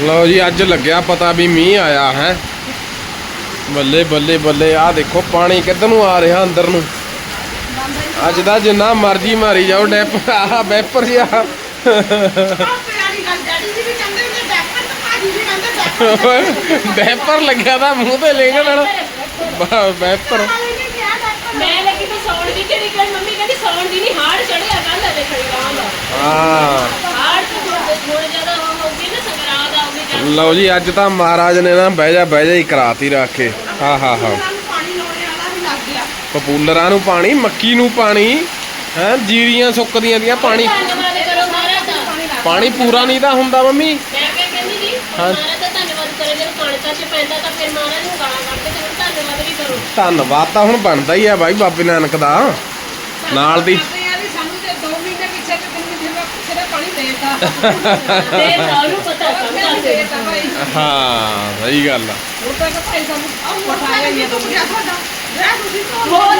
ਲਓ ਜੀ ਅੱਜ ਲੱਗਿਆ ਪਤਾ ਵੀ ਮੀਂਹ ਆਇਆ ਹੈ। ਬੱਲੇ ਬੱਲੇ ਬੱਲੇ ਆਹ ਦੇਖੋ ਪਾਣੀ ਕਿੱਧਰ ਨੂੰ ਆ ਰਿਹਾ ਅੰਦਰ ਨੂੰ? ਅੱਜ ਦਾ ਜਿੰਨਾ ਮਰਜ਼ੀ ਮਾਰੀ ਜਾਓ ਡੈਪ ਆਹ ਵੈਪਰ ਜਿਹਾ। ਵੈਪਰ ਲੱਗਿਆ ਤਾਂ ਮੂੰਹ ਤੇ ਲੈ ਨਾਲ ਵੈਪਰ ਮੈਂ ਲੱਗੀ ਤਾਂ ਸੌਣ ਦੀ ਜਿਹੜੀ ਗੱਲ ਮੰਮੀ ਕਹਿੰਦੀ ਸੌਣ ਦੀ ਨਹੀਂ ਹਾੜ ਚੜਿਆ ਕੱਲ ਦੇ ਖੜੀ ਰਾਂ ਦਾ ਹਾਂ। ਹਾੜ ਤੇ ਥੋੜਾ ਜ਼ਿਆਦਾ ਹੋ ਗਈ ਨਾ ਸੰਗਰਾਦ ਆਉਗੀ ਜਾਂ ਲਓ ਜੀ ਅੱਜ ਤਾਂ ਮਹਾਰਾਜ ਨੇ ਨਾ ਬਹਿ ਜਾ ਬਹਿ ਜਾ ਹੀ ਕਰਾਤੀ ਰੱਖ ਕੇ। ਹਾਂ ਹਾਂ ਹਾਂ। ਪਪੂਲਰਾਂ ਨੂੰ ਪਾਣੀ ਮੱਕੀ ਨੂੰ ਪਾਣੀ ਹੈ ਜੀਰੀਆਂ ਸੁੱਕਦੀਆਂ ਦੀਆਂ ਪਾਣੀ। ਪਾਣੀ ਪੂਰਾ ਨਹੀਂ ਤਾਂ ਹੁੰਦਾ ਮੰਮੀ। ਮੈਂ ਕਿਹਾ ਕਹਿੰਦੀ ਜੀ ਹਾਂ। ਮਹਾਰਾਜ ਦਾ ਧੰਨਵਾਦ ਤਾਂ ਫਿਰ ਮਹਾਰਾਜ ਨੂੰ ਗਾਲਾਂ ਕੱਢਦੇ ਤੇ ਫਿਰ ਧੰਨਵਾਦ ਵੀ ਕਰੋ ਧੰਨਵਾਦ ਤਾਂ ਹੁਣ ਬਣਦਾ ਹੀ ਆ ਬਾਈ ਬਾਬੇ ਨਾਨਕ ਦਾ ਨਾਲ ਦੀ ਤੇ ਰਾਹ ਨੂੰ ਪਤਾ। ਸਮਝਾ ਦੇ ਹਾਂ, ਸਹੀ ਗੱਲ ਆ।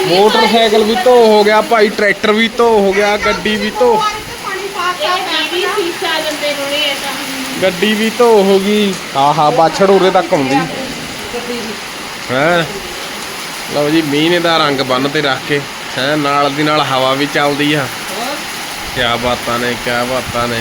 ਮੋਟਰਸਾਈਕਲ ਵੀ ਧੋ ਹੋ ਗਿਆ, ਭਾਈ ਟਰੈਕਟਰ ਵੀ ਧੋ ਹੋ ਗਿਆ, ਗੱਡੀ ਵੀ ਧੋ। ਗੱਡੀ ਵੀ ਧੋ ਹੋ ਗਈ। ਆਹਾ ਬਾਛੜ ਉਰੇ ਤੱਕ ਆਉਂਦੀ। ਹੈ? ਲਓ ਜੀ, ਮੀਂਹ ਨੇ ਦਾ ਰੰਗ ਬੰਨ ਤੇ ਰੱਖ ਕੇ, ਹੈ, ਨਾਲ ਦੀ ਨਾਲ ਹਵਾ ਵੀ ਚੱਲਦੀ ਆ। ਕਿਆ ਬਾਤਾਂ ਨੇ, ਕਿਆ ਬਾਤਾਂ ਨੇ।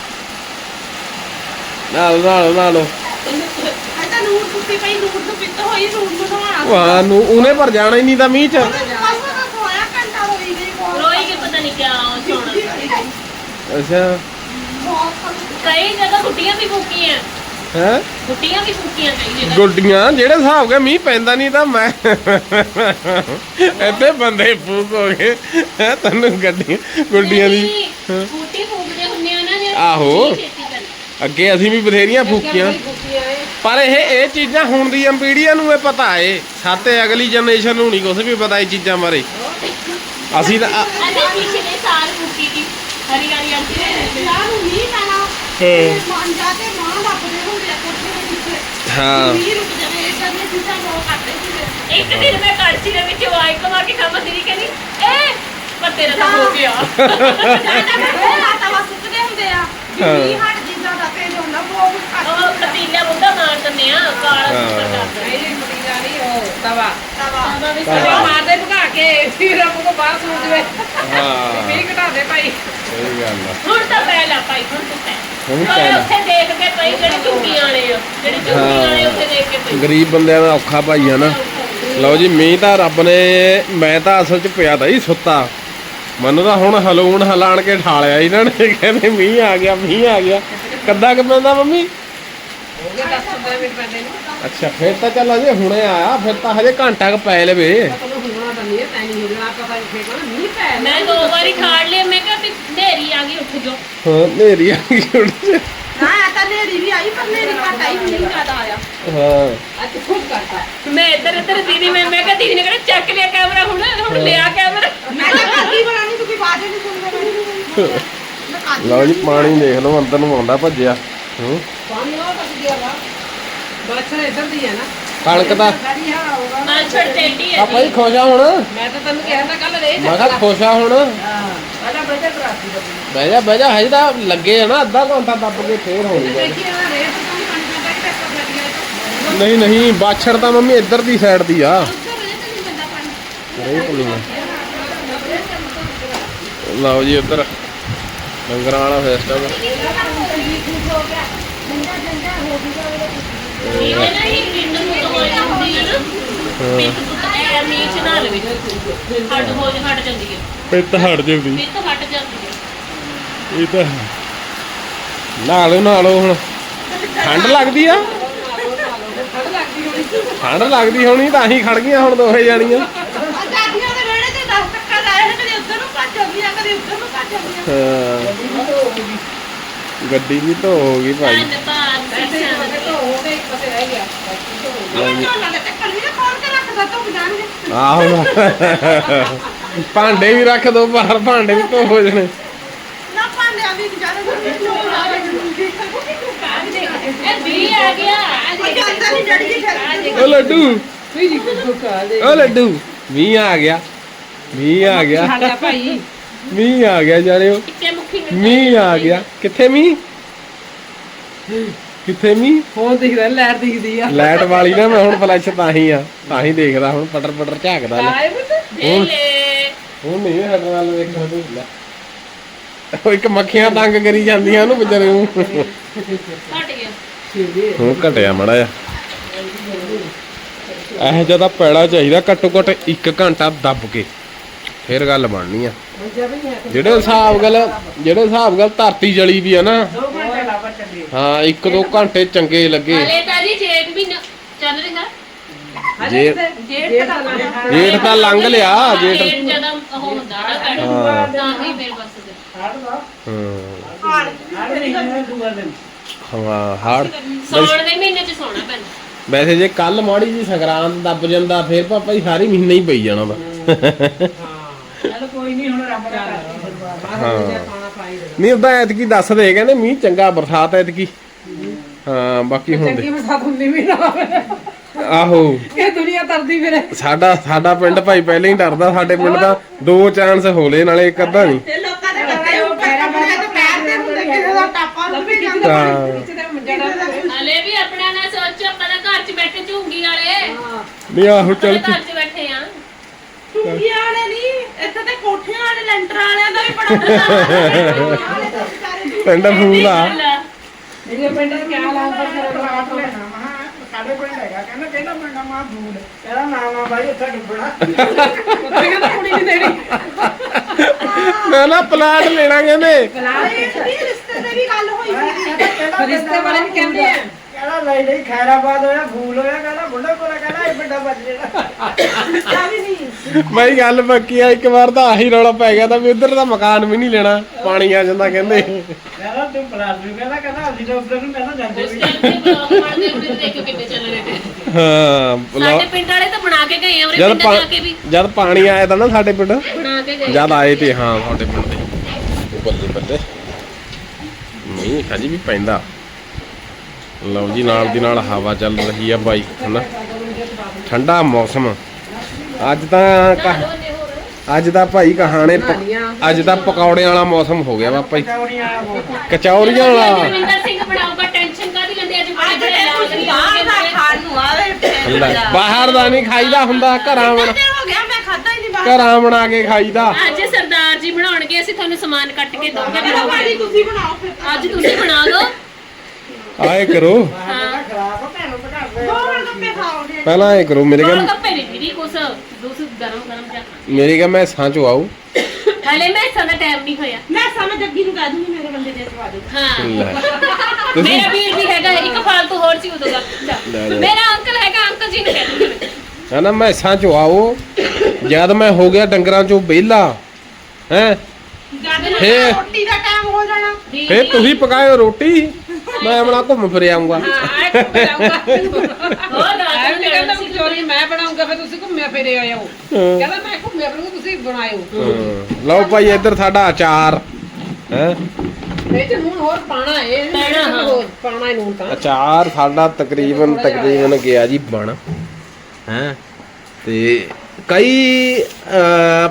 ਨਾਲ ਨਾਲ ਵਾਹ ਨੂੰ ਉਹਨੇ ਪਰ ਜਾਣਾ ਹੀ ਨਹੀਂ ਤਾਂ ਮੀਂਹ ਚ। ਰੋਈ ਕੇ ਪਤਾ ਨਹੀਂ ਕਿਆ ਸੋਣਾ ਅੱਛਾ। ਕਈ ਜਗ੍ਹਾ ਗੁੱਡੀਆਂ ਵੀ ਫੂਕੀਆਂ। ਹੈ? ਗੁੱਡੀਆਂ ਵੀ ਫੂਕੀਆਂ ਕਈ ਜਗ੍ਹਾ। ਗੁੱਡੀਆਂ ਜਿਹੜੇ ਹਿਸਾਬ ਕੇ ਮੀਂਹ ਪੈਂਦਾ ਨਹੀਂ ਤਾਂ ਮੈਂ ਇੱਥੇ ਬੰਦੇ ਫੂਕ ਹੋ ਗਏ। ਹੈਂ, ਤੈਨੂੰ ਗੱਡੀਆਂ ਗੁੱਡੀਆਂ ਦੀ। ਨਹੀਂ, ਬੂਟੀ ਫੂਕਦੇ ਹੁੰਦੇ ਆ ਨਾ ਜਿਹੜੇ ਆਹੋ। ਅੱਗੇ ਅਸੀਂ ਵੀ ਬਥੇਰੀਆਂ ਫੂਕੀਆਂ। ਪਰ ਇਹ ਇਹ ਚੀਜ਼ਾਂ ਹੁਣ ਦੀ ਪੀੜ੍ਹੀਆਂ ਨੂੰ ਇਹ ਪਤਾ ਏ। ਸਾਤੇ ਅਗਲੀ ਜਨਰੇਸ਼ਨ ਨੂੰ ਨਹੀਂ ਕੁਝ ਵੀ ਪਤਾ ਇਹ ਚੀਜ਼ਾਂ ਬਾਰੇ। ਅਸੀਂ ਤਾਂ ਆ- ਅਸੀਂ ਪਿਛਲੇ ਸਾਲ ਫੂਕੀ ਦੀ ਹਰੀ ਹਰੀ ਆਂਟੀ ਨੇ ਹਾਂ। ਇੱਕ ਦਿਨ ਮੈਂ ਕੜਛੀ ਦੇ ਵਿੱਚ ਵਾਈ ਕਮਾ ਕੇ ਖਾਮਾ ਤੇਰੀ ਕਹਿੰਦੀ ਏ ਪਰ ਤੇਰਾ ਤਾਂ ਹੋ ਗਿਆ। ਉਹ ਪਤੀਲਾ ਮੁੰਡਾ ਮਾਰ ਦਿੰਦੇ ਆ ਕਾਲਾ ਹਾਂ। ਸੁੱਕਾ ਕਰ ਤਵਾ। ਤਵਾ। ਵੀ ਤਵਾ। ਸਾਡਾ ਮਾਰਦੇ ਭਗਾ ਕੇ ਫਿਰ ਆਪ ਕੋ ਬਾਹਰ ਸੂਟ ਦੇ ਹਾਂ। ਵੀ ਘਟਾ ਦੇ ਭਾਈ। ਸਹੀ ਗੱਲ ਆ। ਹੁਣ ਤਾਂ ਪੈ ਲਾ ਭਾਈ ਹੁਣ ਤੂੰ ਪੈ। ਹੁਣ ਪਰ ਪੈ ਲਾ। ਉੱਥੇ ਦੇਖ ਕੇ ਪਈ ਜਿਹੜੇ ਝੁੱਗੀਆਂ ਵਾਲੇ ਆ ਜਿਹੜੇ ਝੁੱਗੀਆਂ ਵਾਲੇ ਉੱਥੇ ਦੇਖ ਕੇ ਪਈ ਗਰੀਬ ਬੰਦਿਆਂ ਦਾ ਔਖਾ ਭਾਈ ਆ ਨਾ। ਲਓ ਜੀ ਮੀਂਹ ਤਾਂ ਰੱਬ ਨੇ ਮੈਂ ਤਾਂ ਅਸਲ 'ਚ ਪਿਆ ਤਾਂ ਹੀ ਸੁੱਤਾ। ਮੈਨੂੰ ਤਾਂ ਹੁਣ ਹਲੂਣ ਹਲਾਣ ਕੇ ਠਾਲਿਆ ਇਹਨਾਂ ਨੇ ਕਹਿੰਦੇ ਮੀਂਹ ਆ ਗਿਆ ਮੀਂਹ ਆ ਗਿਆ। ਕੱਦਾ ਕਿ ਪੈਂਦਾ ਮੰਮੀ? ਹੋ ਗਏ 10 15 ਮਿੰਟ ਪੈਂਦੇ ਨੂੰ। ਅੱਛਾ ਫਿਰ ਤਾਂ ਚੱਲ ਅਜੇ ਹੁਣੇ ਆਇਆ ਫਿਰ ਤਾਂ ਹਜੇ ਘੰਟਾ ਕ ਪੈ ਲਵੇ। ਤੁਹਾਨੂੰ ਹੁਣਵਾ ਤਾਂ ਨਹੀਂ ਹੈ ਤੈਨੂੰ ਹੁਣਵਾ ਆਪਾਂ ਤਾਂ ਫੇਕਣਾ ਮੀਂਹ ਪੈ ਮੈਂ ਦੋ ਵਾਰੀ ਖਾੜ ਲਿਆ ਮੈਂ ਕਿਹਾ ਵੀ ਢੇਰੀ ਆ ਗਈ ਉੱਠ ਜਾ ਹਾਂ ਨੇਰੀ ਆ ਗਈ ਹੁਣ ਤੇ। ਹਾਂ। ਅੱਜ ਖੁਦ ਕਰਤਾ ਮੈਂ ਇੱਧਰ ਇੱਧਰ ਦੀਦੀ ਮੈਂ ਮੈਂ ਕਿਹਾ ਦੀਦੀ ਨੇ ਕਿਹਾ ਚੱਕ ਲਿਆ ਕੈਮਰਾ ਹੁਣ ਹੁਣ ਲਿਆ ਕੈਮਰਾ। ਲਓ ਜੀ ਪਾਣੀ ਦੇਖ ਲਓ ਅੰਦਰ ਨੂੰ ਆਉਂਦਾ ਭੱਜਿਆ। ਹੂੰ। ਪਾਣੀ ਉਹ ਤੱਕ ਗਿਆ ਵਾ। ਬਾਛਾ ਇੱਧਰ ਦੀ ਹੈ ਨਾ। ਕਣਕ ਤਾਂ ਸਾਰੀ ਹਾਂ ਹੋਗਾ ਮਾਲ ਛੜ ਟੇਡੀ ਆ ਹੈ ਹੁਣ? ਮੈਂ ਤਾਂ ਤੈਨੂੰ ਕਿਹਾ ਤਾਂ ਕੱਲ ਰੇ ਮੈਂ ਕਿਹਾ ਖੁਸ਼ ਆ ਹੁਣ? ਹਾਂ ਬੇਟੇ ਕਰਾਤੀ ਦਾ ਬਹਿ ਜਾ ਬਹਿ ਜਾ ਹਜੇ ਤਾਂ ਲੱਗੇ ਆ ਨਾ ਅੱਧਾ ਘੰਟਾ ਦੱਬ ਕੇ ਫੇਰ ਰੇਟ ਤਾਂ ਨਹੀਂ ਨਹੀਂ ਬਾਛੜ ਤਾਂ ਮੰਮੀ ਇੱਧਰ ਦੀ ਸਾਈਡ ਦੀ ਆ। ਪੁਲੀ ਲਓ ਜੀ ਉੱਧਰ ਡੰਗਰਾਂ ਵਾਲਾ ਸਿਸਟਮ ਨਾ ਹੀ। ਨੂੰ ਹੈ ਨਾ ਪੁੱਤ ਨਾ ਹੋ ਹਟ ਜਾਂਦੀ ਹੈ। ਹੈ ਇਹ ਤਾਂ ਨਹਾ ਲਓ ਨਹਾ ਲਓ ਹੁਣ। ਠੰਡ ਲੱਗਦੀ ਆ? ਠੰਡ ਲੱਗਦੀ ਹੋਣੀ। ਤਾਂ ਅਸੀਂ ਖੜ ਗਈਆਂ ਹੁਣ ਦੋਹੇ ਜਾਣੀਆਂ। ਹਾਂ ਗੱਡੀ ਵੀ ਧੋ ਹੋ ਗਈ ਭਾਈ। ਵੀ ਆਹੋ। ਭਾਂਡੇ ਵੀ ਰੱਖ ਦੋ ਬਾਹਰ ਭਾਂਡੇ ਵੀ ਧੋ ਹੋ ਜਾਣੇ। ਨਾ ਭਾਂਡਿਆਂ ਦੀ ਜਾਣੇ ਇਹ ਵੀ ਆ ਗਿਆ ਆ ਉਹ ਲੱਡੂ। ਵੀ ਓ ਲੱਡੂ। ਮੀਂਹ ਆ ਗਿਆ। ਮੀਂਹ ਆ ਗਿਆ। ਭਾਈ। ਮੀਂਹ ਆ ਗਿਆ ਜਾਣਿਓ। ਟਿੱਕੇ ਮੁੱਖੀ ਮੀਂਹ ਆ ਗਿਆ। ਕਿੱਥੇ ਮੀਂਹ? ਕਿੱਥੇ ਮੀਂਹ? ਫੋਨ ਦਿਖਦਾ ਲੈਟ ਦਿਖਦੀ ਆ। ਲਾਈਟ ਵਾਲੀ ਨਾ ਮੈਂ ਹੁਣ ਫਲੈਸ਼ ਤਾਂ ਹੀ ਆ ਤਾਂ ਹੀ ਦੇਖਦਾ ਹੁਣ ਪਟਰ ਪਟਰ ਝਾਕਦਾ ਲੈ ਆਏ ਪੁੱਤ ਦੇ ਲੈ। ਹੁਣ ਨਹੀਂ ਹਟਣ ਵਾਲਾ ਵੇਖਣ ਨੂੰ ਲੈ ਉਹ ਇੱਕ ਮੱਖੀਆਂ ਤੰਗ ਕਰੀ ਜਾਂਦੀਆਂ ਉਹਨੂੰ ਵਿਚਾਰੇ ਨੂੰ। ਘਟ ਗਿਆ। ਹੁਣ ਘਟਿਆ ਮੜਾ ਆ ਇਹ ਜ਼ਿਆਦਾ ਪੈੜਾ ਚਾਹੀਦਾ ਘੱਟੋ ਘੱਟ 1 ਘੰਟਾ ਦੱਬ ਕੇ। ਫਿਰ ਗੱਲ ਬਣਨੀ ਆ। ਜਿਹੜੇ ਹਿਸਾਬ ਗੱਲ ਜਿਹੜੇ ਹਿਸਾਬ ਗੱਲ ਧਰਤੀ ਜਲੀ ਵੀ ਆ ਨਾ ਦੋ ਘੰਟੇ ਲਾਵਾ ਚੱਲੇ ਹਾਂ 1-2 ਘੰਟੇ ਚੰਗੇ ਲੱਗੇ। ਹਲੇ ਤਾਂ ਜੀ ਜੇਠ ਵੀ ਨ- ਚੱਲ ਰਿਹਾ। ਜੇ ਜੇਠ ਜੇਠ ਤਾਂ ਲੰਘ ਲਿਆ ਜੇਠ ਜਦੋਂ ਹੁੰਦਾ ਨਾ ਹਾਂ। ਤਾਂ ਹੀ ਫਿਰ ਬਸ ਹਾੜ ਦਾ ਹਾਂ। ਹਾੜ ਹਾੜ ਨਹੀਂ ਹੈ ਦੂਆ ਦਿਨ। ਹਾਂ ਹਾੜ ਸੌਣ ਦੇ ਮਹੀਨੇ ਚ ਸੌਣਾ ਪੈਂਦਾ। ਵੈਸੇ ਜੇ ਕੱਲ ਮਾੜੀ ਜੀ ਸੰਗਰਾਂਦ ਦੱਬ ਜਾਂਦਾ ਫਿਰ ਪਾਪਾ ਜੀ ਸਾਰੀ ਮਹੀਨਾ ਹੀ ਪਈ ਜਾਣਾ ਦਾ ਚਲ ਕੋਈ ਨਹੀਂ ਹੁਣ ਰੱਬ ਦਾ ਪਾਈ ਦੇ ਨਹੀਂ ਉਦਾਂ ਐਤਕੀ ਦੱਸਦੇ ਕਹਿੰਦੇ ਮੀਂਹ ਚੰਗਾ ਬਰਸਾਤ ਐਤਕੀ। ਹਾਂ ਬਾਕੀ ਹੁਣ ਚੰਗੀ ਦੇ ਬਰਸਾਤ ਹੁੰਦੀ ਵੀ ਨਾ। ਆਹੋ। ਇਹ ਦੁਨੀਆ ਤਰਦੀ ਫਿਰੇ। ਸਾਡਾ ਸਾਡਾ ਪਿੰਡ ਭਾਈ ਪਹਿਲਾਂ ਹੀ ਡਰਦਾ ਸਾਡੇ ਪਿੰਡ ਦਾ ਦੋ ਚਾਂਸ ਹੋਲੇ ਨਾਲੇ ਇੱਕ ਅੱਧਾ ਨਹੀਂ। ਤੇ ਲੋਕਾਂ ਦੇ ਕੱਪੜੇ ਉੱਪਰ ਕੱਪੜੇ ਤੇ ਪੈਰ ਦੇ ਹੁੰਦੇ ਕਿਸੇ ਦਾ ਟਾਪਾ ਲੱਭੀ ਜਾਂਦਾ ਹਾਂ। ਵਿੱਚ ਤੇ ਮੰਜਾ ਦਾ ਹਲੇ ਵੀ ਆਪਣਾ ਨਾ ਸੋਚੋ ਆਪਾਂ ਤਾਂ ਘਰ ਚ ਬੈਠੇ ਝੂੰਗੀ ਵਾਲੇ। ਨਹੀਂ ਆਹੋ ਆਪਾਂ ਚੱਲ ਤਾਂ ਘਰ ਚ ਬੈਠੇ ਆ। ਟੁੰਗੀਆਂ ਵਾਲੇ ਨਹੀਂ ਇੱਥੇ ਤੇ ਕੋਠਿਆਂ ਵਾਲੇ ਲੈਂਟਰ ਵਾਲਿਆਂ ਦਾ ਵੀ ਬੜਾ ਪਿੰਡ ਫੂਲ ਆ। ਪਿੰਡ ਕਿਆ ਪਰ ਸਿਰ ਪਲਾਟ ਲੈਣਾ ਮਹਾ ਸਾਡੇ ਪਿੰਡ ਹੈਗਾ ਕਹਿੰਦਾ ਕਿਹੜਾ ਪਿੰਡ ਆ? ਮਾ ਫੂਲ। ਕਹਿੰਦਾ ਨਾ ਨਾ ਬਾਈ ਉੱਥੇ ਡੁੱਬਣਾ। ਉੱਥੇ ਕਹਿੰਦਾ ਕੁੜੀ ਨਹੀਂ ਦੇਣੀ। ਨਾ ਨਾ ਪਲਾਟ ਲੈਣਾ ਕਹਿੰਦੇ। ਰਿਸ਼ਤੇ ਦੀ ਵੀ ਗੱਲ ਹੋਈ ਸੀ। ਰਿਸ਼ਤੇ ਵਾਲੇ ਵੀ ਕਹਿੰਦੇ ਆ। ਕਹਿੰਦਾ ਲਈ ਲਈ ਖੈਰਾਬਾਦ ਹੋਇਆ ਫੂਲ ਹੋਇਆ ਕਹਿੰਦਾ ਬੁੱਢਾ ਕੋਲਾ ਕਹਿੰਦਾ ਇਹ ਵੱਡਾ ਬੱਜ ਜਿਹੜਾ ਵੀ ਨਹੀਂ। ਬਾਈ ਗੱਲ ਪੱਕੀ ਆ ਇੱਕ ਵਾਰ ਤਾਂ ਆਹੀ ਰੌਲਾ ਪੈ ਗਿਆ ਤਾਂ ਵੀ ਉਧਰ ਦਾ ਮਕਾਨ ਵੀ ਨਹੀਂ ਲੈਣਾ ਪਾਣੀ ਆ ਜਾਂਦਾ ਕਹਿੰਦੇ। ਕਹਿੰਦਾ ਤੂੰ ਪਲਾਟ ਵੀ ਕਹਿੰਦਾ ਕਹਿੰਦਾ ਅਸੀਂ ਤਾਂ ਉੱਧਰ ਨੂੰ ਕਹਿੰਦਾ ਜਾਂਦੇ ਹਾਂ ਸਾਡੇ ਪਿੰਡ ਵਾਲੇ ਤਾਂ ਬਣਾ ਕੇ ਗਏ ਆ ਪਿੰਡ ਜਾ ਕੇ ਵੀ। ਪਾਣੀ ਆਇਆ ਤਾਂ ਨਾ ਸਾਡੇ ਪਿੰਡ ਬਣਾ ਕੇ ਗਏ। ਜਦ ਆਏ ਤੇ ਹਾਂ ਸਾਡੇ ਪਿੰਡ ਦੇ। ਬੱਲੇ ਬੱਲੇ। ਨਹੀਂ ਹਜੇ ਵੀ ਪੈਂਦਾ। ਲਓ ਜੀ ਨਾਲ ਦੀ ਨਾਲ ਹਵਾ ਚੱਲ ਰਹੀ ਆ ਬਾਈ ਹਨਾ? ਠੰਡਾ ਮੌਸਮ। ਅੱਜ ਤਾਂ ਅੱਜ ਦਾ ਭਾਈ ਕਹਾਣੇ ਅੱਜ ਦਾ ਪਕੌੜਿਆਂ ਵਾਲਾ ਮੌਸਮ ਹੋ ਗਿਆ ਵਾ ਭਾਈ ਚੌਰੀਆਂ ਕਚੌਰੀਆਂ ਵਾਲਾ। ਬਾਹਰ ਦਾ ਖਾਣ ਨੂੰ ਆਵੇ ਲੈ, ਬਾਹਰ ਦਾ ਨਹੀਂ ਖਾਈਦਾ ਹੁੰਦਾ ਘਰਾਂ ਬਣਾ ਹੋ ਗਿਆ ਮੈਂ ਖਾਦਾ ਹੀ ਨਹੀਂ ਬਾਹਰ। ਘਰਾਂ ਬਣਾ ਕੇ ਖਾਈਦਾ। ਅੱਜ ਸਰਦਾਰ ਜੀ ਬਣਾਉਣਗੇ ਅਸੀਂ ਤੁਹਾਨੂੰ ਸਮਾਨ ਕੱਟ ਕੇ ਦੋਗੇ ਕਹਿੰਦਾ ਭਾਜੀ ਤੁਸੀਂ ਬਣਾਓ ਫਿਰ। ਅੱਜ ਤੁਸੀਂ ਬਣਾ ਲਓ। ਆਏ ਕਰੋ। ਹਾਂ ਖਾਓਗੇ ਪਹਿਲਾਂ ਆਏ ਕਰੋ ਮੇਰੇ ਗੋਲ ਕਾ ਗੱਪੇ ਨਹੀਂ ਦੀਦੀ ਕੁਛ ਦੂਸਰ ਗਰਮ ਗਰਮ ਜਾ ਮੇਰੇ ਕਾ ਮੈਂ ਸਾਂ ਚੋਂ ਆਉ ਹਲੇ ਮੈਂ ਸਾਡਾ ਟਾਈਮ ਨਹੀਂ ਹੋਇਆ ਮੈਂ ਸਮਝ ਜੱਗੀ ਨੂੰ ਕਹਿ ਦੂੰਗੀ ਮੇਰੇ ਬੰਦੇ ਦੇ ਸਵਾਦ ਹਾਂ ਲੈ। ਤੁਸੀਂ ਮੇਰਾ ਵੀਰ ਵੀ ਹੈਗਾ ਇੱਕ ਫਾਲਤੂ ਹੋਰ ਸੀ ਉਦੋਂ ਦਾ। ਲੈ। ਮੇਰਾ ਅੰਕਲ ਹੈਗਾ ਅੰਕਲ ਜੀ ਨੂੰ ਕਹਿ ਦੂੰਗੀ ਮੈਂ। ਹਨਾ ਮੈਂ ਸਾਂ ਚੋਂ ਆਓ ਜਦ ਮੈਂ ਹੋ ਗਿਆ ਡੰਗਰਾਂ ਚੋਂ ਵਿਹਲਾ ਹੈ? ਜਦ ਫੇਰ- ਰੋਟੀ ਦਾ ਟਾਈਮ ਹੋ ਜਾਣਾ। ਦੀਦੀ, ਫੇਰ ਤੁਸੀਂ ਪਕਾਇਓ ਰੋਟੀ। ਮੈਂ ਆਪਣਾ ਘੁੰਮ ਫਿਰ ਆਉਂਗਾ ਹਾਂ ਆਏ ਬਣਾਉਂਗਾ ਹੋਰ ਰਾਤ ਆਏ ਨੂੰ ਕਹਿੰਦਾ ਲੜਨ ਸੀ ਚੋਰੀ ਮੈਂ ਬਣਾਉਂਗਾ ਫਿਰ ਤੁਸੀਂ ਘੁੰਮਿਆ ਫਿਰੇ ਆਇਓ। ਕਹਿੰਦਾ ਮੈਂ ਘੁੰਮਿਆ ਫਿਰੂੰਗਾ ਤੁਸੀਂ ਬਣਾਇਓ। ਲਓ ਭਾਈ ਇੱਧਰ ਸਾਡਾ ਅਚਾਰ। ਹੈ? ਇਹ ਚ ਨੂਨ ਹੋਰ ਪਾਣਾ ਏ ਪੈਣਾ, ਹਾਂ। ਹੋਰ ਪਾਣਾ ਏ ਨੂਨ ਤਾਂ। ਅਚਾਰ ਸਾਡਾ ਤਕਰੀਬਨ ਤਕਰੀਬਨ ਗਿਆ ਜੀ ਬਣ। ਹੈ? ਤੇ ਕਈ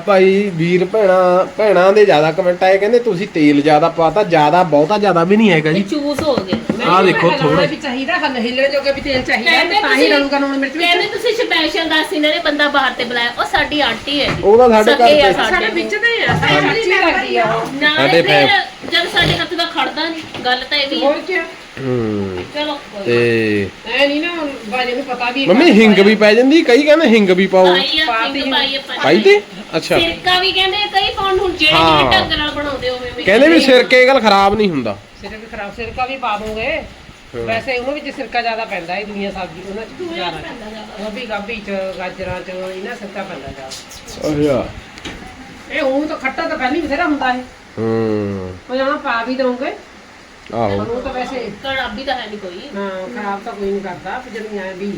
ਭਾਈ ਵੀਰ ਭੈਣਾ ਭੈਣਾਂ ਦੇ ਜ਼ਿਆਦਾ ਕਮੈਂਟ ਆਏ ਕਹਿੰਦੇ ਤੁਸੀਂ ਤੇਲ ਜ਼ਿਆਦਾ ਪਾਤਾ ਜ਼ਿਆਦਾ ਬਹੁਤਾ ਜ਼ਿਆਦਾ ਵੀ ਨਹੀਂ ਹੈਗਾ ਜੀ। ਚੂਸ ਹੋ ਗਏ। ਆਹ ਦੇਖੋ ਥੋੜਾ ਵੀ ਚਾਹੀਦਾ ਹੱਲ ਹਿੱਲਣ ਜੋਗੇ ਵੀ ਤੇਲ ਚਾਹੀਦਾ ਕਹਿੰਦੇ ਤਾਂ ਹੀ ਰਲੂਗਾ ਨੂਨ ਮਿਰਚ ਕਹਿੰਦੇ ਵਿੱਚ ਤੁਸੀਂ ਸਪੈਸ਼ਲ ਦੱਸ ਇਹਨਾਂ ਨੇ ਬੰਦਾ ਬਾਹਰ ਤੇ ਬੁਲਾਇਆ ਉਹ ਸਾਡੀ ਆਂਟੀ ਹੈ ਜੀ। ਉਹਦਾ ਸਾਡੇ ਘਰ ਆ ਸਾਡੇ ਵਿੱਚ ਤੇ ਆ ਲੱਗਦੀ ਆ। ਸਾਡੇ ਜਦ ਸਾਡੇ ਹੱਥ ਦਾ ਖੜਦਾ ਨਹੀਂ ਗੱਲ ਤਾਂ ਇਹ ਵੀ ਹੈ ਹੋਰ ਕੀ ਹੂੰ। ਚਲੋ ਤੇ ਐ ਨਹੀਂ ਨਾ ਪਤਾ ਵੀ ਮੰਮੀ ਹਿੰਗ ਵੀ ਪੈ ਜਾਂਦੀ ਕਈ ਕਹਿੰਦੇ ਹਿੰਗ ਵੀ ਪਾਓ। ਪਾਈ ਆ ਪਿੰਗ ਪਾਈ ਆ ਪਾਈ ਤੇ? ਅੱਛਾ। ਸਿਰਕਾ ਵੀ ਕਹਿੰਦੇ ਕਈ ਪਾਉਣ ਹੁਣ ਜਿਹੜੇ ਢੰਗ ਨਾਲ ਬਣਾਉਂਦੇ ਹੋਵੇ ਵੀ। ਕਹਿੰਦੇ ਵੀ ਸਿਰਕੇ ਗੱਲ ਖਰਾਬ ਨਹੀਂ ਹੁੰਦਾ। ਸਿਰਕਾ ਵੀ ਖਰਾਬ ਸਿਰਕਾ ਵੀ ਪਾ ਦੋਗੇ। ਵੈਸੇ ਉਹਨੂੰ ਵਿੱਚ ਸਿਰਕਾ ਜ਼ਿਆਦਾ ਪੈਂਦਾ ਹੈ ਦੁਨੀਆ ਸਬਜ਼ੀ ਉਹਨਾਂ ਚ ਜ਼ਿਆਦਾ। ਗੋਭੀ ਗਾਭੀ ਚ ਗਾਜਰਾਂ ਚ ਇਹਨਾਂ ਸਿਰਕਾ ਪੈਂਦਾ ਜ਼ਿਆਦਾ। ਅੱਛਾ। ਇਹ ਉਹ ਤਾਂ ਖੱਟਾ ਤਾਂ ਪਹਿਲੀ ਬਥੇਰਾ ਹੁੰਦਾ ਹੈ ਹੂੰ। ਉਹ ਜਾਣਾ ਪਾ ਵੀ ਦੋਗੇ ਆਹੋ। ਉਹ ਤਾਂ ਵੈਸੇ ਕੜਾਬੀ ਤਾਂ ਹੈ ਨਹੀਂ ਕੋਈ। ਹਾਂ ਖਰਾਬ ਤਾਂ ਕੋਈ ਨਹੀਂ ਕਰਦਾ ਪਰ ਜਣੀ ਆ ਵੀ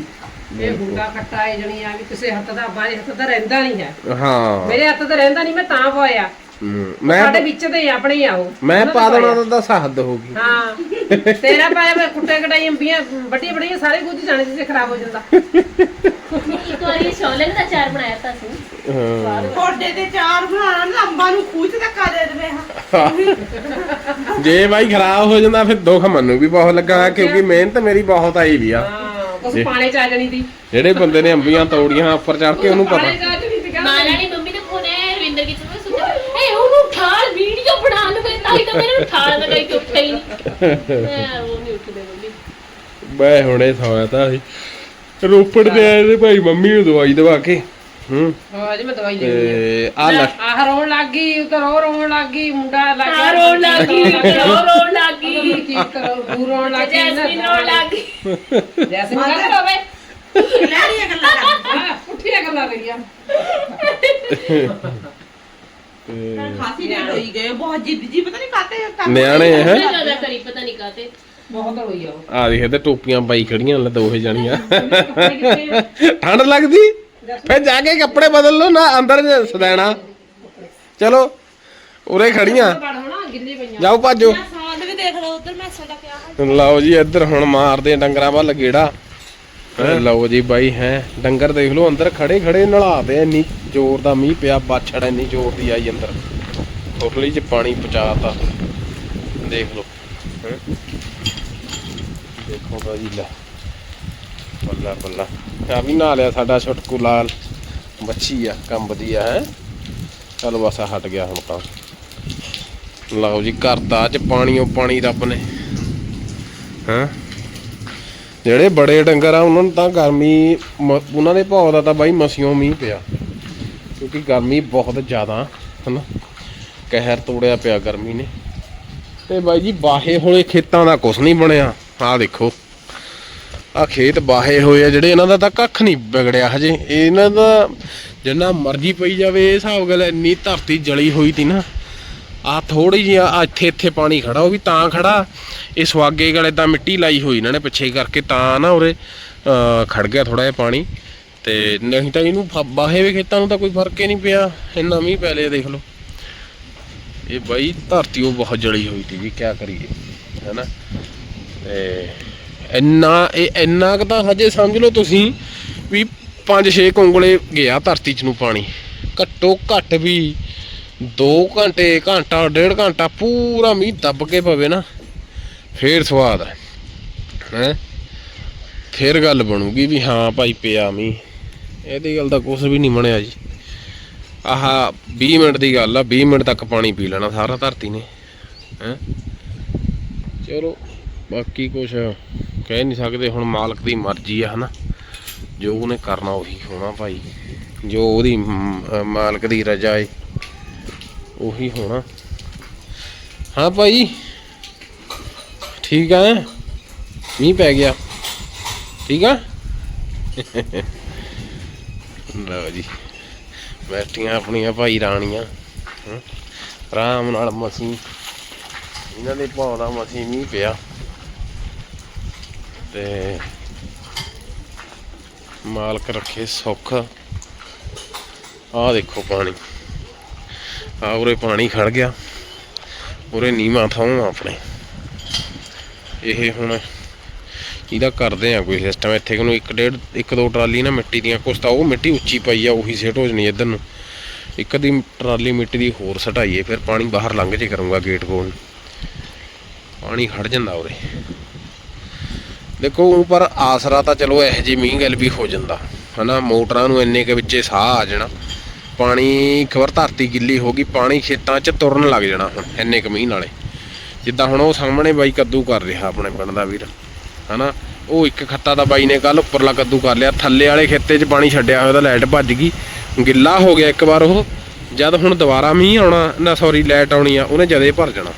ਇਹ ਗੁੰਡਾ ਖੱਟਾ ਹੈ ਜਣੀ ਆ ਵੀ ਕਿਸੇ ਹੱਥ ਦਾ ਬਾਰੇ ਹੱਥ ਦਾ ਰਹਿੰਦਾ ਨਹੀਂ ਹੈ। ਹਾਂ। ਮੇਰੇ ਹੱਥ ਦਾ ਰਹਿੰਦਾ ਨਹੀਂ ਮੈਂ ਤਾਂ ਪਵਾਇਆ ਹਮ, ਮੈਂ ਸਾਡੇ ਵਿੱਚ ਦੇ ਹੀ ਆਪਣੇ ਹੀ ਆ ਉਹ। ਮੈਂ ਪਾ ਦਾ ਦੇਣਾ। ਤਾਂ ਦੱਸ ਹੱਦ ਹੋ ਗਈ ਹਾਂ। ਤੇਰਾ ਪਾਇਆ ਮੈਂ ਕੁੱਟੇ ਕਟਾਈ ਅੰਬੀਆਂ ਵੱਡੀਆਂ ਵੱਡੀਆਂ ਸਾਰੇ ਗੁੱਝ ਜਾਣੇ ਸੀ ਜੇ ਖਰਾਬ ਹੋ ਜਾਂਦਾ। ਇੱਕ ਵਾਰੀ ਛੋਲੇ ਦਾ ਚਾਰ ਬਣਾਇਆ ਤਾਂ ਸੀ। ਹਾਂ। ਕੋਡੇ ਤੇ ਚਾਰ ਬਣਾਉਣਾ ਅੰਬਾਂ ਨੂੰ ਖੂਚ ਧੱਕਾ ਦੇ ਦੇਵੇ ਹਾਂ। ਜੇ ਬਾਈ ਖਰਾਬ ਹੋ ਜਾਂਦਾ ਫਿਰ ਦੁੱਖ ਮੈਨੂੰ ਵੀ ਬਹੁਤ ਲੱਗਾ ਕਿਉਂਕਿ ਮਿਹਨਤ ਮੇਰੀ ਬਹੁਤ ਆਈ ਵੀ ਆ। ਹਾਂ ਕੁਛ ਪਾਣੇ ਚ ਆ ਜਣੀ ਦੀ। ਜਿਹੜੇ ਬੰਦੇ ਨੇ ਅੰਬੀਆਂ ਤੋੜੀਆਂ ਉੱਪਰ ਚੜ ਕੇ ਉਹਨੂੰ ਪਤਾ। ਦੀ ਮਾਲਾ ਦੀ ਮੰਮੀ ਨੇ ਫੋਨ ਹੈ ਰਵਿੰਦਰ ਕੀ ਸੁਣ ਸੁਣ ਏ ਉਹਨੂੰ ਠਾਲ ਵੀਡੀਓ ਬਣਾ ਲਵੇ ਤਾਂ ਹੀ ਤਾਂ ਮੇਰੇ ਨੂੰ ਠਾਲ ਲਗਾਈ ਕਿ ਉੱਠੇ ਹੀ ਨਹੀਂ। ਮੈਂ ਉਹ ਨਹੀਂ ਉੱਠਦੇ ਮੰਮੀ ਮੈਂ ਹੁਣੇ ਸੌਇਆ ਤਾਂ ਸੀ। ਰੋਪੜ ਦੇ ਆਏ ਨੇ ਭਾਈ ਮੰਮੀ ਨੂੰ ਦਵਾਈ ਦਵਾ ਕੇ ਹੂੰ। ਹਾਂ ਜੀ ਮੈਂ ਦਵਾਈ ਲੈਣੀ ਹੈ ਤੇ ਆ ਲੈ। ਆਹ ਰੋਣ ਲੱਗ ਗਈ ਉਹ ਤਾਂ ਰੋ ਰੋਣ ਲੱਗ ਗਈ ਮੁੰਡਾ ਲੱਗ ਗਿਆ। ਆ ਰੋਣ ਲੱਗ ਗਈ ਰੋ ਰੋਣ ਲੱਗ ਗਈ। ਕੀ ਕਰੋ ਤੂੰ ਰੋਣ ਲੱਗ ਗਈ ਜੈਸਮੀਨ ਰੋਣ ਲੱਗ ਗਈ। ਜੈਸਮੀਨ ਕਰ ਹੋਵੇ ਲੈਣੀਆਂ ਗੱਲਾਂ ਹਾਂ ਪੁੱਠੀਆਂ ਗੱਲਾਂ ਕਰੀਆਂ ਖਾਸੀ ਨੇ ਹੋਈ ਗਏ ਬਹੁਤ ਜਿੱਦ ਜੀ ਪਤਾ ਨਹੀਂ ਕਾਤੇ ਨਿਆਣੇ ਹੈ? ਮੈਨੂੰ ਲੱਗਦਾ ਕਰੀ ਪਤਾ ਨਹੀਂ ਕਾਤੇ ਬਹੁਤ ਹੋਈ ਆ ਉਹ। ਆ ਦੇਖ ਤੇ ਟੋਪੀਆਂ ਪਾਈ ਖੜੀਆਂ ਲੈ ਦੋਹੇ ਜਾਣੀਆਂ? ਠੰਡ ਲੱਗਦੀ? ਫਿਰ ਜਾ ਕੇ ਕੱਪੜੇ ਬਦਲ ਲਓ ਨਾ ਅੰਦਰ ਸਦੈਣਾ। ਚਲੋ ਉਰੇ ਖੜੀਆਂ। ਪੜ ਹੋਣਾ ਗਿੱਲੀ ਪਈਆਂ। ਜਾਓ ਭਾਜੋ। ਵੀ ਦੇਖ ਲਓ ਉਧਰ ਮੈਸਾਂ ਦਾ ਕਿਆ ਲਓ ਜੀ ਇੱਧਰ ਹੁਣ ਮਾਰਦੇ ਆ ਡੰਗਰਾਂ ਵੱਲ ਗੇੜਾ। ਲਓ ਜੀ ਬਾਈ ਹੈ। ਡੰਗਰ ਦੇਖ ਲਓ ਅੰਦਰ ਖੜੇ ਖੜੇ ਨਲਾਤੇ ਇੰਨੀ ਜ਼ੋਰ ਦਾ ਮੀਂਹ ਪਿਆ ਬਾਛੜ ਇੰਨੀ ਜ਼ੋਰ ਦੀ ਆਈ ਅੰਦਰ। ਖੋਖਲੀ 'ਚ ਪਾਣੀ ਪਹੁੰਚਾਤਾ। ਦੇਖ ਲਓ। ਦੇਖੋ ਬਾਈ ਲੈ। ਬੱਲਾ ਬੱਲਾ। ਆ ਵੀ ਨਹਾ ਲਿਆ ਸਾਡਾ ਛੁਟਕੂ ਲਾਲ। ਬੱਚੀ ਆ ਕੰਬਦੀ ਆ ਹੈ? ਚਲ ਬਸ ਹਟ ਗਿਆ ਹੁਣ ਤਾਂ। ਲਓ ਜੀ ਕਰਤਾ ਅੱਜ ਪਾਣੀਓ ਪਾਣੀ ਰੱਬ ਨੇ। ਹਾਂ? ਜਿਹੜੇ ਬੜੇ ਡੰਗਰ ਆ, ਉਹਨਾਂ ਨੂੰ ਤਾਂ ਗਰਮੀ ਉਹਨਾਂ ਦੇ ਭਾਅ ਦਾ ਤਾਂ ਬਾਈ ਮਸਿਓ ਮੀਂਹ ਪਿਆ। ਕਿਉਂਕਿ ਗਰਮੀ ਬਹੁਤ ਜ਼ਿਆਦਾ, ਹਨਾ? ਕਹਿਰ ਤੋੜਿਆ ਪਿਆ ਗਰਮੀ ਨੇ। ਤੇ ਬਾਈ ਜੀ, ਬਾਹੇ ਹੋਏ ਖੇਤਾਂ ਦਾ ਕੁਝ ਨਹੀਂ ਬਣਿਆ। ਆਹ ਦੇਖੋ। ਆ ਖੇਤ ਬਾਹੇ ਹੋਏ ਆ, ਜਿਹੜੇ ਇਹਨਾਂ ਦਾ ਤਾਂ ਕੱਖ ਨਹੀਂ ਵਿਗੜਿਆ ਹਜੇ। ਇਹਨਾਂ ਦਾ ਜਿੰਨਾ ਮਰਜ਼ੀ ਪਈ ਜਾਵੇ, ਇਹ ਹਿਸਾਬ ਗੱਲ ਇੰਨੀ ਧਰਤੀ ਜਲੀ ਹੋਈ ਤੀ ਨਾ। ਆ ਥੋੜੀ ਜਿਹੀ ਆ ਇੱਥੇ ਇੱਥੇ ਪਾਣੀ ਖੜਾ ਉਹ ਵੀ ਤਾਂ ਖੜਾ। ਇਹ ਸਵਾਗੇ ਗਲੇ ਤਾਂ ਮਿੱਟੀ ਲਾਈ ਹੋਈ ਇਹਨਾਂ ਨੇ ਪਿੱਛੇ ਕਰਕੇ ਤਾਂ ਨਾ ਉਰੇ ਅਹ, ਖੜ ਗਿਆ ਥੋੜਾ ਜਿਹਾ ਪਾਣੀ। ਤੇ ਨਹੀਂ ਤਾਂ ਇਹਨੂੰ ਬਾਹੇ ਵੇ ਖੇਤਾਂ ਨੂੰ ਤਾਂ ਕੋਈ ਫ਼ਰਕ ਹੀ ਨਹੀਂ ਪਿਆ। ਇੰਨਾ ਮੀਂਹ ਪੈ ਲਿਆ ਦੇਖ ਲਓ। ਇਹ ਬਾਈ ਧਰਤੀ ਉਹ ਬਹੁਤ ਜਲੀ ਹੋਈ ਸੀ ਜੀ ਕੀ ਕਰੀਏ ਹੈਨਾ? ਤੇ ਇੰਨਾ ਇਹ ਇੰਨਾ ਕੁ ਤਾਂ ਹਜੇ ਸਮਝ ਲਓ ਤੁਸੀਂ ਵੀ 5-6 ਉਂਗਲੇ ਗਿਆ ਧਰਤੀ ਚ ਨੂੰ ਪਾਣੀ। ਘੱਟੋ ਘੱਟ ਵੀ 2 ਘੰਟੇ ਘੰਟਾ, ਡੇਢ ਘੰਟਾ ਪੂਰਾ ਮੀਂਹ ਦੱਬ ਕੇ ਪਵੇ ਨਾ, ਫੇਰ ਸਵਾਦ ਹੈ ਹੈ? ਫੇਰ ਗੱਲ ਬਣੂਗੀ ਵੀ ਹਾਂ ਭਾਈ ਪਿਆ ਮੀਂਹ। ਇਹਦੀ ਗੱਲ ਦਾ ਕੁਝ ਵੀ ਨਹੀਂ ਬਣਿਆ ਜੀ। ਆਹ 20 ਮਿੰਟ ਦੀ ਗੱਲ ਆ 20 ਮਿੰਟ ਤੱਕ ਪਾਣੀ ਪੀ ਲੈਣਾ ਸਾਰਾ ਧਰਤੀ ਨੇ। ਹੈ? ਚਲੋ, ਬਾਕੀ ਕੁਝ ਕਹਿ ਨਹੀਂ ਸਕਦੇ, ਹੁਣ ਮਾਲਕ ਦੀ ਮਰਜ਼ੀ ਆ, ਹਨਾ। ਜੋ ਉਹਨੇ ਕਰਨਾ ਉਹੀ ਹੋਣਾ ਭਾਈ। ਜੋ ਉਹਦੀ ਮਾਲਕ ਦੀ ਰਜ਼ਾ ਏ। ਉਹੀ ਹੋਣਾ। ਹਾਂ ਭਾਈ, ਠੀਕ ਆ? ਮੀਂਹ ਪੈ ਗਿਆ। ਠੀਕ ਆ? ਲਓ ਜੀ, ਬੈਠੀਆਂ ਆਪਣੀਆਂ ਭਾਈ ਰਾਣੀਆਂ। ਆਰਾਮ ਨਾਲ ਮਸੀਂ, ਇਹਨਾਂ ਦੇ ਭਾਅ ਦਾ ਮਸੀਂ ਮੀਂਹ ਪਿਆ। ਤੇ ਮਾਲਕ ਰੱਖੇ ਸੁੱਖ। ਆਹ ਦੇਖੋ ਪਾਣੀ। ਆ ਉਰੇ ਪਾਣੀ ਖੜ ਗਿਆ। ਉਰੇ ਨੀਵਾਂ ਥਾਂ ਆਪਣੇ। ਇਹ ਹੁਣ ਇਹਦਾ ਕਰਦੇ ਆ ਕੋਈ ਸਿਸਟਮ ਇੱਥੇ ਨੂੰ ਇੱਕ ਡੇਢ, ਇੱਕ ਦੋ ਟਰਾਲੀ ਨਾ ਮਿੱਟੀ ਦੀਆਂ, ਕੁਛ ਤਾਂ ਉਹ ਮਿੱਟੀ ਉੱਚੀ ਪਈ ਆ, ਉਹੀ ਸੇਟ ਹੋ ਜਣੀ ਇੱਧਰ ਨੂੰ। ਇੱਕ ਦੀ ਟਰਾਲੀ ਮਿੱਟੀ ਦੀ ਹੋਰ ਸਟਾਈਏ, ਫਿਰ ਪਾਣੀ ਬਾਹਰ ਲੰਘ ਜੇ ਕਰੂੰਗਾ ਗੇਟ ਕੋਲ। ਪਾਣੀ ਖੜ ਜਾਂਦਾ ਉਰੇ। ਦੇਖੋ, ਪਰ ਆਸਰਾ ਤਾਂ ਚਲੋ ਇਹੋ ਜਿਹੀ ਮੀਂਹ ਗੱਲ ਵੀ ਹੋ ਜਾਂਦਾ। ਹਨਾ, ਮੋਟਰਾਂ ਨੂੰ ਇੰਨੇ ਕੇ ਵਿੱਚੇ ਸਾਹ ਆ ਜਾਣਾ। ਪਾਣੀ ਖਬਰ ਧਰਤੀ ਗਿੱਲੀ ਹੋ ਗਈ, ਪਾਣੀ ਖੇਤਾਂ 'ਚ ਤੁਰਨ ਲੱਗ ਜਾਣਾ ਹੁਣ, ਇੰਨੇ ਕੁ ਮੀਂਹ ਨਾਲੇ। ਜਿੱਦਾਂ ਹੁਣ ਉਹ ਸਾਹਮਣੇ ਬਾਈ ਕੱਦੂ ਕਰ ਰਿਹਾ ਆਪਣੇ ਪਿੰਡ ਦਾ ਵੀਰ, ਹਨਾ? ਉਹ ਇੱਕ ਖੱਤਾ ਦਾ ਬਾਈ ਨੇ ਕੱਲ ਉੱਪਰਲਾ ਕੱਦੂ ਕਰ ਲਿਆ, ਥੱਲੇ ਵਾਲੇ ਖੇਤੇ 'ਚ ਪਾਣੀ ਛੱਡਿਆ ਹੋਇਆ ਤਾਂ ਲਾਈਟ ਭੱਜ ਗਈ। ਗਿੱਲਾ ਹੋ ਗਿਆ ਇੱਕ ਵਾਰ ਉਹ, ਜਦ ਹੁਣ ਦੁਬਾਰਾ ਮੀਂਹ ਆਉਣਾ, ਨਾ ਸੌਰੀ ਲਾਈਟ ਆਉਣੀ ਆ, ਉਹਨੇ ਜਦੇ ਭਰ ਜਾਣਾ।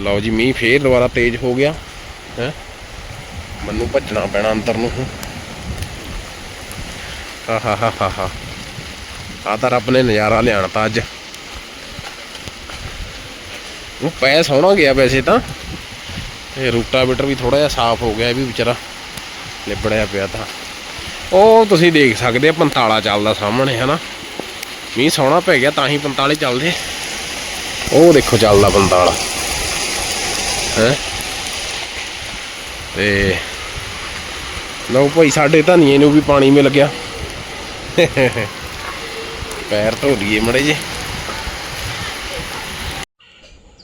ਲਓ ਜੀ, ਮੀਂਹ ਫੇਰ ਦੁਬਾਰਾ ਤੇਜ਼ ਹੋ ਗਿਆ, ਹੈ? ਮੈਨੂੰ ਭੱਜਣਾ ਪੈਣਾ ਅੰਦਰ ਨੂੰ। ਹੁਣ ਹਾ ਹਾ ਹਾ ਹਾ ਹਾ। ਆ ਤਾਂ ਰੱਬ ਨੇ ਨਜ਼ਾਰਾ ਲਿਆਣਤਾ ਅੱਜ। ਉਹ ਪੈ ਸੋਹਣਾ ਗਿਆ ਵੈਸੇ ਤਾਂ। ਇਹ ਰੂਟਾਵੇਟਰ ਵੀ ਥੋੜਾ ਜਿਹਾ ਸਾਫ਼ ਹੋ ਗਿਆ, ਇਹ ਵੀ ਵਿਚਾਰਾ ਲਿਬੜਿਆ ਪਿਆ ਤਾਂ। ਉਹ ਤੁਸੀਂ ਦੇਖ ਸਕਦੇ ਆ 45 ਚੱਲਦਾ ਸਾਹਮਣੇ, ਹਨਾ। ਮੀਂਹ ਸੋਹਣਾ ਪੈ ਗਿਆ, ਤਾਂ ਹੀ 45 ਚੱਲਦੇ। ਉਹ ਦੇਖੋ ਚੱਲਦਾ 45 ਹੈ। ਤੇ ਲਓ ਭਾਈ, ਸਾਡੇ ਧਨੀਏ ਨੂੰ ਵੀ ਪਾਣੀ ਮਿਲ ਗਿਆ। ਪੈਰ ਧੋ ਲਈਏ ਮੜੇ ਜੇ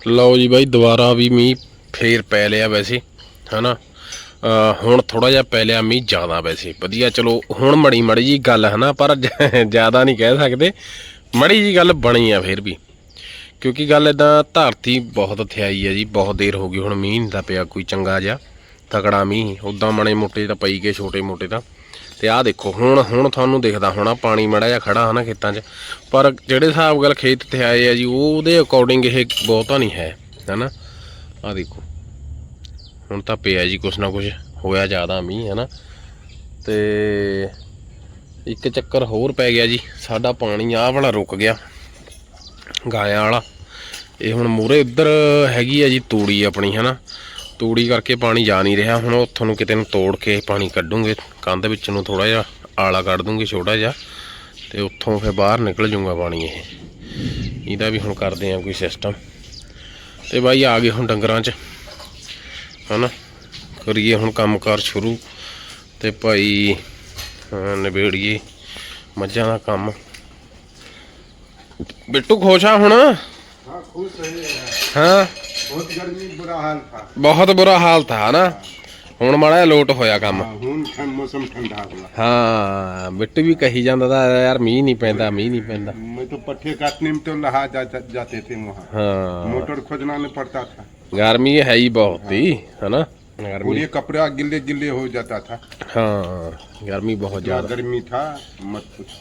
ਲਓ ਜੀ ਬਾਈ, ਦੁਬਾਰਾ ਵੀ ਮੀਂਹ ਫੇਰ ਪੈ ਲਿਆ ਵੈਸੇ, ਹਨਾ? ਅਹ ਹੁਣ ਥੋੜਾ ਜਿਹਾ ਪੈ ਲਿਆ ਮੀਂਹ ਜ਼ਿਆਦਾ ਵੈਸੇ। ਵਧੀਆ, ਚਲੋ ਹੁਣ ਮੜੀ ਮੜੀ ਜੀ ਗੱਲ, ਹਨਾ? ਪਰ ਜ਼ਿਆਦਾ ਨਹੀਂ ਕਹਿ ਸਕਦੇ। ਮੜੀ ਜੀ ਗੱਲ ਬਣੀ ਆ ਫੇਰ ਵੀ। ਕਿਉਂਕਿ ਗੱਲ ਇਦਾਂ ਧਰਤੀ ਬਹੁਤ ਥਿਆਈ ਆ ਜੀ, ਬਹੁਤ ਦੇਰ ਹੋ ਗਈ ਹੁਣ ਮੀਂਹ ਨਹੀਂ ਤਾਂ ਪਿਆ ਕੋਈ ਚੰਗਾ ਜਿਹਾ। ਤਕੜਾ ਮੀਂਹ ਉਦਾਂ ਮਣੇ ਮੋਟੇ ਤਾਂ ਪਈ ਗਏ ਛੋਟੇ ਮੋਟੇ ਤਾਂ। ਤੇ ਆਹ ਦੇਖੋ, ਹੁਣ ਹੁਣ ਤੁਹਾਨੂੰ ਦਿਖਦਾ ਹੋਣਾ, ਪਾਣੀ ਮੜਾ ਜਿਹਾ ਖੜਾ ਹਨਾ ਖੇਤਾਂ 'ਚ। ਪਰ ਜਿਹੜੇ ਹਿਸਾਬ ਗੱਲ ਖੇਤ ਤੇ ਆਏ ਆ ਜੀ, ਉਹਦੇ ਅਕੋਰਡਿੰਗ ਇਹ ਬਹੁਤਾ ਨਹੀਂ ਹੈ, ਹਨਾ? ਆਹ ਦੇਖੋ। ਹੁਣ ਤਾਂ ਪਿਆ ਜੀ ਕੁਛ ਨਾ ਕੁਛ, ਹੋਇਆ ਜ਼ਿਆਦਾ ਮੀਂਹ, ਹਨਾ? ਤੇ ਇੱਕ ਚੱਕਰ ਹੋਰ ਪੈ ਗਿਆ ਜੀ, ਸਾਡਾ ਪਾਣੀ ਆਹ ਵਾਲਾ ਰੁਕ ਗਿਆ, ਗਾਇਆਂ ਵਾਲਾ। ਇਹ ਹੁਣ ਮੂਰੇ ਇੱਧਰ ਹੈਗੀ ਆ ਜੀ ਤੂੜੀ ਆਪਣੀ, ਹਨਾ? ਤੂੜੀ ਕਰਕੇ ਪਾਣੀ ਜਾ ਨਹੀਂ ਰਿਹਾ, ਹੁਣ ਉੱਥੋਂ ਨੂੰ ਕਿਤੇ ਨੂੰ ਤੋੜ ਕੇ ਪਾਣੀ ਕੱਢੂਗੇ। ਕੰਧ ਵਿੱਚ ਨੂੰ ਥੋੜਾ ਜਿਹਾ ਆਲਾ ਕੱਢ ਦੂੰਗੀ ਛੋਟਾ ਜਿਹਾ ਤੇ ਉੱਥੋਂ ਫੇਰ ਬਾਹਰ ਨਿਕਲ ਜਾਊਗਾ ਪਾਣੀ ਇਹ। ਇਹਦਾ ਵੀ ਹੁਣ ਕਰਦੇ ਆ ਕੋਈ ਸਿਸਟਮ ਤੇ ਬਾਈ ਆ ਗਏ ਹੁਣ ਡੰਗਰਾਂ 'ਚ। ਹਨਾ? ਕਰੀਏ ਹੁਣ ਕੰਮ ਕੰਮਕਾਰ ਸ਼ੁਰੂ ਤੇ ਭਾਈ ਨਿਬੇੜੀਏ ਮੱਝਾਂ ਦਾ ਕੰਮ। ਬਿੱਟੂ ਖੁਸ਼ ਆ ਹੁਣ? ਹਾਂ ਖੁਸ਼ ਰਹੇ ਹਾਂ। ਬਹੁਤ ਗਰਮੀ ਬੁਰਾ ਹਾਲ ਥਾ। ਬਹੁਤ ਬੁਰਾ ਹਾਲ ਥਾ ਨਾ ਹੁਣ ਮਾੜਾ ਜਿਹਾ ਲੋਟ ਹੋਇਆ ਕੰਮ हाँ, हूं ठंड मौसम ठंडा हुआ ਹਾਂ ਬਿੱਟੂ ਵੀ ਕਹੀ ਜਾਂਦਾ ਤਾ ਯਾਰ ਮੀਂਹ ਨਹੀਂ ਪੈਂਦਾ ਮੀਂਹ ਨਹੀਂ ਪੈਂਦਾ मैं तो पट्टे काटने में तो लहा जा, जा, जाते थे वहाँ ਹਾਂ मोटर खोजना नहीं पड़ता था ਗਰਮੀ ਹੈ ਹੀ ਬਹੁਤ ਹੀ ਹਨਾ ਗਰਮੀ पूरे कपड़ा गिले गिले हो जाता था ਹਾਂ ਗਰਮੀ ਬਹੁਤ क्या ਜ਼ਿਆਦਾ गर्मी था मत कुछ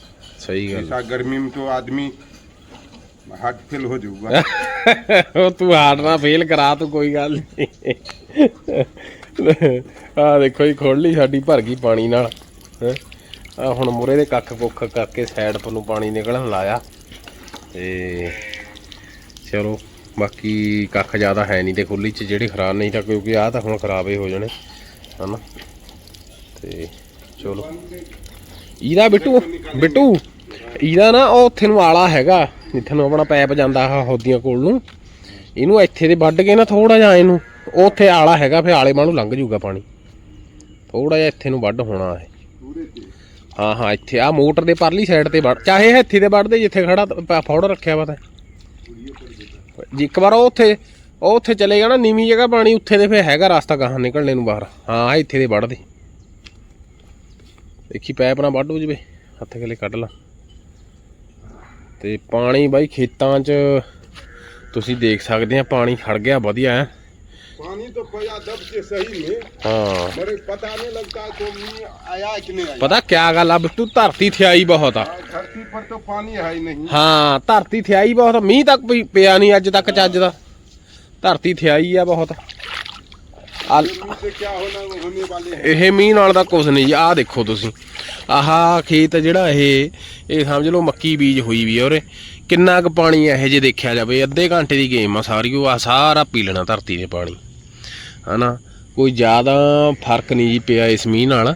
ਸਹੀ ਗੱਲ ऐसा गर्मी में तो आदमी हार्ट फेल हो जाऊगा ਉਹ ਤੂੰ ਹਾਰਟ ਨਾ ਫੇਲ ਕਰਾ ਤੂੰ ਕੋਈ ਗੱਲ ਨਹੀਂ ਆ ਦੇਖੋ ਜੀ ਖੋਲ ਲਈ ਸਾਡੀ ਭਰ ਗਈ ਪਾਣੀ ਨਾਲ, ਹੈ। ਆ ਹੁਣ ਮੁਰੇ ਦੇ ਕੱਖ ਕੁੱਖ ਕਰਕੇ ਸਾਈਡ ਪਰ ਪਾਣੀ ਨਿਕਲਣ ਲਾਇਆ। ਤੇ ਚਲੋ, ਬਾਕੀ ਕੱਖ ਜ਼ਿਆਦਾ ਹੈ ਨਹੀਂ ਤੇ ਖੁੱਲੀ ਚ ਜਿਹੜੇ ਖਰਾਬ, ਨਹੀਂ ਤਾਂ ਕਿਉਂਕਿ ਆਹ ਤਾਂ ਹੁਣ ਖਰਾਬ ਹੀ ਹੋ ਜਾਣੇ, ਹਨਾ। ਤੇ ਚਲੋ। ਇਹਦਾ ਬਿੱਟੂ ਬਿੱਟੂ ਇਹਦਾ ਨਾ, ਉਹ ਉੱਥੇ ਨੂੰ ਆਲਾ ਹੈਗਾ, ਜਿੱਥੇ ਨੂੰ ਆਪਣਾ ਪੈਪ ਜਾਂਦਾ ਆ ਹੌਦੀਆਂ ਕੋਲ ਨੂੰ। ਇਹਨੂੰ ਇੱਥੇ ਦੇ ਵੱਢ ਕੇ ਨਾ ਥੋੜਾ ਜਿਹਾ ਇਹਨੂੰ। ਉੱਥੇ ਆਲਾ ਹੈਗਾ ਫੇ ਆਲੇ ਮਾਨੂੰ ਲੰਘ ਜੂਗਾ ਪਾਣੀ। ਥੋੜਾ ਜਿਹਾ ਇੱਥੇ ਨੂੰ ਵੱਢ ਹੋਣਾ ਹੈ ਹਾਂ ਹਾਂ, ਇੱਥੇ ਆ ਮੋਟਰ ਦੇ ਪਰਲੀ ਸਾਈਡ ਤੇ ਵੱਢ, ਚਾਹੇ ਇੱਥੇ ਦੇ ਵੱਢਦੇ ਜਿੱਥੇ ਖੜਾ ਫੌੜ ਰੱਖਿਆ ਵਾ ਤਾਂ। ਜੀ, ਇੱਕ ਵਾਰ ਉਹ ਉੱਥੇ ਉਹ ਉੱਥੇ ਚਲੇਗਾ ਨਾ ਨੀਵੀਂ ਜਗ੍ਹਾ ਪਾਣੀ ਉੱਥੇ ਦੇ ਫੇ ਹੈਗਾ ਰਸਤਾ ਗਾਹਾਂ ਨਿਕਲਣੇ ਨੂੰ ਬਾਹਰ। ਹਾਂ ਇੱਥੇ ਦੇ ਵੱਢਦੇ ਦੇਖੀ ਪੈਪ ਨਾ ਵੱਢ ਹੋ ਜਵੇ, ਹੱਥ ਗਲੇ ਕੱਢ ਲਾ। ਤੇ ਪਾਣੀ ਬਾਈ ਖੇਤਾਂ 'ਚ, ਤੁਸੀਂ ਦੇਖ ਸਕਦੇ ਆ, ਪਾਣੀ ਖੜ ਗਿਆ, ਵਧੀਆ ਹੈ। पानी तो पया दब के सही में ਹਾਂ मरे पता नहीं लगता तो नहीं आया कि नहीं आया ਪਤਾ ਕਿਆ ਗੱਲ ਆ ਬਿੱਟੂ ਧਰਤੀ ਥਿਆਈ ਬਹੁਤ ਆ हाँ, धरती पर तो पानी है ही नहीं ਹਾਂ ਧਰਤੀ ਥਿਆਈ ਬਹੁਤ ਆ। ਮੀਂਹ ਤੱਕ ਵੀ ਪਿਆ ਨਹੀਂ ਅੱਜ ਤੱਕ ਚੱਜ ਦਾ ਧਰਤੀ ਥਿਆਈ ਆ ਬਹੁਤ ਆ गर्मी से क्या होना होने वाले हैं ਇਹ ਮੀਂਹ ਨਾਲ ਤਾਂ ਕੁਝ ਨਹੀਂ ਜੀ ਆਹ ਦੇਖੋ ਤੁਸੀਂ ਆਹ ਖੇਤ ਜਿਹੜਾ ਇਹ ਇਹ ਸਮਝ ਲਓ ਮੱਕੀ ਬੀਜ ਹੋਈ ਵੀ ਆ ਉਰੇ ਕਿੰਨਾ ਕੁ ਪਾਣੀ ਇਹੋ ਜੇ ਦੇਖਿਆ ਜਾਵੇ ਅੱਧੇ ਘੰਟੇ ਦੀ ਗੇਮ ਆ ਸਾਰੀ ਉਹ ਆ ਸਾਰਾ ਪੀ ਲੈਣਾ ਧਰਤੀ ਨੇ ਪਾਣੀ ਹਨਾ? ਕੋਈ ਜ਼ਿਆਦਾ ਫ਼ਰਕ ਨਹੀਂ ਜੀ ਪਿਆ ਇਸ ਮੀਂਹ ਨਾਲ।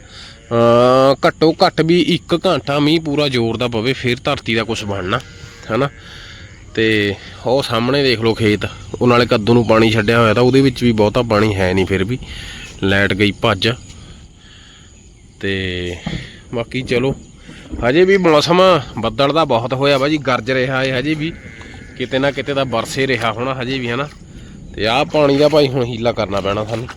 ਘੱਟੋ ਘੱਟ ਵੀ 1 ਘੰਟਾ ਮੀਂਹ ਪੂਰਾ ਜ਼ੋਰ ਦਾ ਪਵੇ, ਫਿਰ ਧਰਤੀ ਦਾ ਕੁਝ ਬਣਨਾ, ਹਨਾ? ਤੇ ਉਹ ਸਾਹਮਣੇ ਦੇਖ ਲਓ ਖੇਤ, ਉਹ ਨਾਲੇ ਕੱਦੂ ਨੂੰ ਪਾਣੀ ਛੱਡਿਆ ਹੋਇਆ ਤਾਂ ਉਹਦੇ ਵਿੱਚ ਵੀ ਬਹੁਤਾ ਪਾਣੀ ਹੈ ਨਹੀਂ ਫਿਰ ਵੀ। ਲਾਈਟ ਗਈ ਭੱਜ। ਤੇ ਬਾਕੀ ਚਲੋ, ਹਜੇ ਵੀ ਮੌਸਮ ਬੱਦਲ ਦਾ ਬਹੁਤ ਹੋਇਆ ਵਾ ਜੀ, ਗਰਜ ਰਿਹਾ ਹੈ ਹਜੇ ਵੀ। ਕਿਤੇ ਨਾ ਕਿਤੇ ਤਾਂ ਬਰਸੇ ਰਿਹਾ ਹੋਣਾ ਹਜੇ ਵੀ, ਹਨਾ? ਤੇ ਆਹ ਪਾਣੀ ਦਾ ਭਾਈ ਹੁਣ ਹੀਲਾ ਕਰਨਾ ਪੈਣਾ ਸਾਨੂੰ।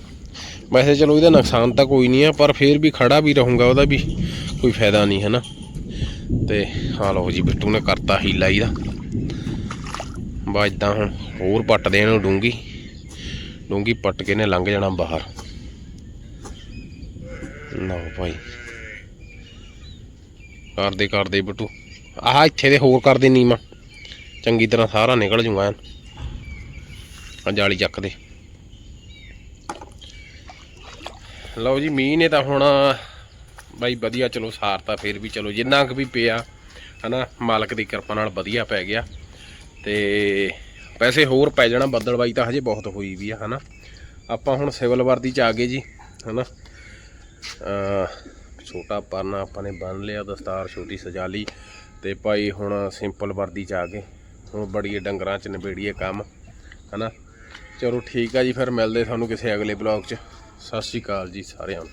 ਵੈਸੇ ਚਲੋ ਇਹਦਾ ਨੁਕਸਾਨ ਤਾਂ ਕੋਈ ਨਹੀਂ ਆ, ਪਰ ਫੇਰ ਵੀ ਖੜਾ ਵੀ ਰਹੂੰਗਾ ਉਹਦਾ ਵੀ ਕੋਈ ਫਾਇਦਾ ਨਹੀਂ ਹਨਾ। ਤੇ ਆ ਲਓ ਜੀ ਬਿੱਟੂ ਨੇ ਕਰਤਾ ਹੀਲਾ ਇਹਦਾ। ਵੱਜਦਾ ਹੁਣ ਹੋਰ ਪੱਟ ਦੇ ਇਹਨੂੰ ਡੂੰਗੀ। ਡੂੰਗੀ ਪੱਟ ਕੇ ਨੇ ਲੰਘ ਜਾਣਾ ਬਾਹਰ। ਲਓ ਭਾਈ। ਕਰਦੇ ਕਰਦੇ ਬਿੱਟੂ। ਆਹ ਇੱਥੇ ਦੇ ਹੋਰ ਕਰਦੇ ਨੀਮਾ ਚੰਗੀ ਤਰ੍ਹਾਂ ਸਾਰਾ ਨਿਕਲ ਜੂਗਾ ਐਨ। ਜਾਲੀ ਚੱਕਦੇ ਲਓ ਜੀ, ਮੀਂਹ ਨੇ ਤਾਂ ਹੁਣ ਬਾਈ ਵਧੀਆ, ਚਲੋ ਸਾਰਤਾ ਫੇਰ ਵੀ ਚਲੋ, ਜਿੰਨਾ ਕੁ ਵੀ ਪਿਆ, ਹਨਾ, ਮਾਲਕ ਦੀ ਕਿਰਪਾ ਨਾਲ ਵਧੀਆ ਪੈ ਗਿਆ। ਤੇ ਪੈਸੇ ਹੋਰ ਪੈ ਜਾਣਾ, ਬੱਦਲ ਬਾਈ ਤਾਂ ਹਜੇ ਬਹੁਤ ਹੋਈ ਵੀ ਆ, ਹਨਾ। ਆਪਾਂ ਹੁਣ ਸਿਵਲ ਵਰਦੀ ਚ ਆ ਗਏ ਜੀ, ਹਨਾ। ਛੋਟਾ ਪਰਨਾ ਆਪਾਂ ਨੇ ਬੰਨ ਲਿਆ, ਦਸਤਾਰ ਛੋਟੀ ਸਜਾ ਲਈ, ਤੇ ਭਾਈ ਹੁਣ ਸਿੰਪਲ ਵਰਦੀ ਚ ਆ ਗਏ। ਹੁਣ ਬੜੀਏ ਡੰਗਰਾਂ ਚ ਨਿਬੇੜੀਏ ਕੰਮ, ਹਨਾ। ਚਲੋ ਠੀਕ ਆ ਜੀ, ਫਿਰ ਮਿਲਦੇ ਸਾਨੂੰ ਕਿਸੇ ਅਗਲੇ ਬਲੌਗ 'ਚ। ਸਤਿ ਸ਼੍ਰੀ ਅਕਾਲ ਜੀ ਸਾਰਿਆਂ ਨੂੰ।